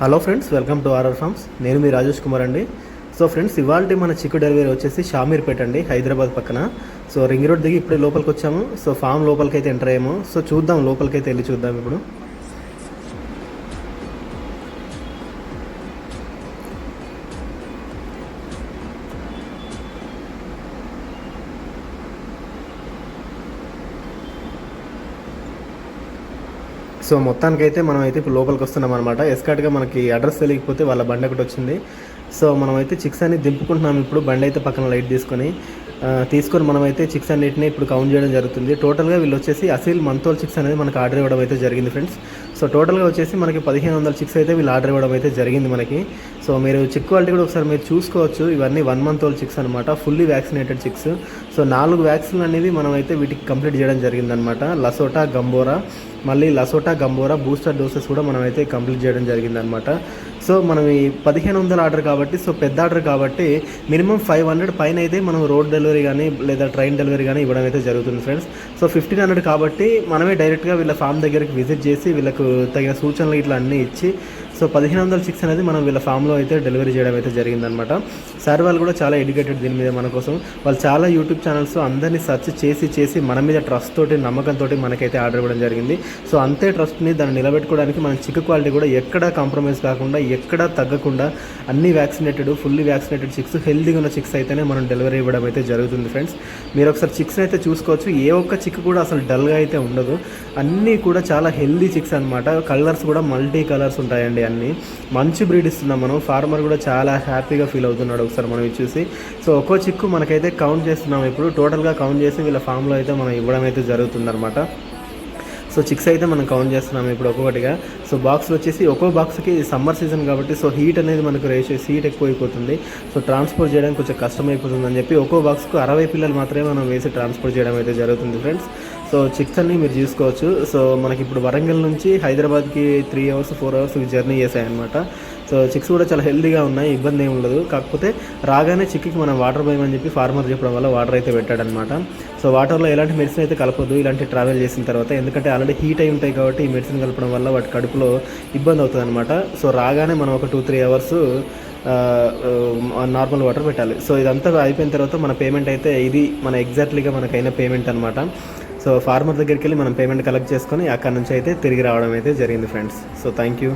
Hello friends welcome to RR farms. నేను మీ రాజేష్ కుమార్ అండి. సో ఫ్రెండ్స్ ఇవాళ మన చిక్కు డెలివరీ వచ్చేసి షామీర్పేట అండి హైదరాబాద్ పక్కన. సో రింగ్ రోడ్ దిగి ఇప్పుడే లోపలికి వచ్చాము సో ఫామ్ లోపలికి అయితే ఎంటర్ అయ్యాము. సో చూద్దాం లోపలికి అయితే వెళ్ళి చూద్దాం ఇప్పుడు. సో మొత్తానికైతే మనం అయితే ఇప్పుడు లోపలికి వస్తున్నాం అనమాట ఎస్కాట్గా మనకి అడ్రస్ తెలియకపోతే వాళ్ళ బండి ఒకటి వచ్చింది. సో మనమైతే చిక్స్ అన్ని దింపుకుంటున్నాం ఇప్పుడు. బండి అయితే పక్కన లైట్ తీసుకొని తీసుకొని మనమైతే చిక్స్ అన్నిటిని ఇప్పుడు కౌంట్ చేయడం జరుగుతుంది. టోటల్గా వీళ్ళు వచ్చేసి అసీల్ మంతోల్ చిక్స్ అనేది మనకి ఆర్డర్ ఇవ్వడం అయితే జరిగింది ఫ్రెండ్స్ సో టోటల్గా వచ్చేసి మనకి పదిహేను వందల చిక్స్ అయితే వీళ్ళు ఆర్డర్ ఇవ్వడం అయితే జరిగింది మనకి. సో మీరు చిక్ క్వాలిటీ కూడా ఒకసారి మీరు చూసుకోవచ్చు. ఇవన్నీ వన్ మంత్ ఓల్డ్ చిక్స్ అనమాట ఫుల్లీ వ్యాక్సినేటెడ్ చిక్స్. సో నాలుగు వ్యాక్సిన్లు అనేవి మనం అయితే వీటికి కంప్లీట్ చేయడం జరిగిందనమాట లసోటా గంబోరా మళ్ళీ లసోటా గంబోరా బూస్టర్ డోసెస్ కూడా మనం అయితే కంప్లీట్ చేయడం జరిగిందనమాట సో మనం ఈ పదిహేను వందల ఆర్డర్ కాబట్టి సో పెద్ద ఆర్డర్ కాబట్టి మినిమం ఫైవ్ హండ్రెడ్ పైన అయితే మనం రోడ్ డెలివరీ కానీ లేదా ట్రైన్ డెలివరీ కానీ ఇవ్వడం అయితే జరుగుతుంది ఫ్రెండ్స్. సో ఫిఫ్టీన్ హండ్రెడ్ కాబట్టి మనమే డైరెక్ట్గా వీళ్ళ ఫామ్ దగ్గరికి విజిట్ చేసి వీళ్ళకు తగిన సూచనలు ఇట్లా అన్నీ ఇచ్చి సో పదిహేను వందల సిక్స్ అనేది మనం వీళ్ళ ఫామ్లో అయితే డెలివరీ చేయడం అయితే జరిగిందనమాట సార్ వాళ్ళు కూడా చాలా ఎడ్యుకేటెడ్ దీని మీద మన కోసం. వాళ్ళు చాలా యూట్యూబ్ ఛానల్స్ అందరినీ సెర్చ్ చేసి చేసి మన మీద ట్రస్ట్ తోటి నమ్మకంతో మనకైతే ఆర్డర్ ఇవ్వడం జరిగింది. సో అంతే ట్రస్ట్ని దాన్ని నిలబెట్టుకోవడానికి మనం చిక్ క్వాలిటీ కూడా ఎక్కడ కాంప్రమైజ్ కాకుండా ఎక్కడ తగ్గకుండా అన్ని వ్యాక్సినేటెడ్ ఫుల్లీ వ్యాక్సినేటెడ్ చిక్స్ హెల్దీగా ఉన్న చిక్స్ అయితేనే మనం డెలివరీ ఇవ్వడం అయితే జరుగుతుంది ఫ్రెండ్స్ మీరు ఒకసారి చిక్స్ అయితే చూసుకోవచ్చు. ఏ ఒక్క చిక్ కూడా అసలు డల్గా అయితే ఉండదు. అన్నీ కూడా చాలా హెల్దీ చిక్స్ అనమాట కలర్స్ కూడా మల్టీ కలర్స్ ఉంటాయండి. అన్నీ మంచి బ్రీడ్ ఇస్తున్నాం మనం. ఫార్మర్ కూడా చాలా హ్యాపీగా ఫీల్ అవుతున్నాడు ఒకసారి మనం చూసి. సో ఒక్కో చిక్కు మనకైతే కౌంట్ చేస్తున్నాం ఇప్పుడు. టోటల్గా కౌంట్ చేసి వీళ్ళ ఫామ్లో అయితే మనం ఇవ్వడం అయితే జరుగుతుందన్నమాట. సో చిక్స్ అయితే మనం కౌంట్ చేస్తున్నాం ఇప్పుడు ఒక్కొక్కటిగా. సో బాక్స్ వచ్చేసి ఒక్కో బాక్స్కి సమ్మర్ సీజన్ కాబట్టి సో హీట్ అనేది మనకు రేషియో హీట్ ఎక్కువ అయిపోతుంది సో ట్రాన్స్పోర్ట్ చేయడానికి కొంచెం కష్టం అయిపోతుంది అని చెప్పి ఒక్కో బాక్స్కు అరవై పిల్లలు మాత్రమే మనం వేసి ట్రాన్స్పోర్ట్ చేయడం అయితే జరుగుతుంది ఫ్రెండ్స్. సో చిక్స్ అన్ని మీరు చూసుకోవచ్చు. సో మనకి ఇప్పుడు వరంగల్ నుంచి హైదరాబాద్కి three hours four hours journey చేశాయన్నమాట. So chicks కూడా చాలా హెల్దీగా ఉన్నాయి ఇబ్బంది ఏమి ఉండదు. కాకపోతే రాగానే చిక్కి మనం వాటర్ పోయమని చెప్పి ఫార్మర్ చెప్పడం వల్ల వాటర్ అయితే పెట్టాడనమాట సో వాటర్లో ఎలాంటి మెడిసిన్ అయితే కలపదు ఇలాంటి ట్రావెల్ చేసిన తర్వాత. ఎందుకంటే ఆల్రెడీ హీట్ అయి ఉంటాయి కాబట్టి ఈ మెడిసిన్ కలపడం వల్ల వాటి కడుపులో ఇబ్బంది అవుతుంది అనమాట సో రాగానే మనం ఒక two three hours normal water పెట్టాలి. సో ఇదంతా అయిపోయిన తర్వాత మన పేమెంట్ అయితే ఇది మన ఎగ్జాక్ట్లీగా మనకైన పేమెంట్ అనమాట సో ఫార్మర్ దగ్గరికి వెళ్ళి మనం పేమెంట్ కలెక్ట్ చేసుకొని అక్కడ నుంచి అయితే తిరిగి రావడం అయితే జరిగింది ఫ్రెండ్స్ సో థ్యాంక్ యూ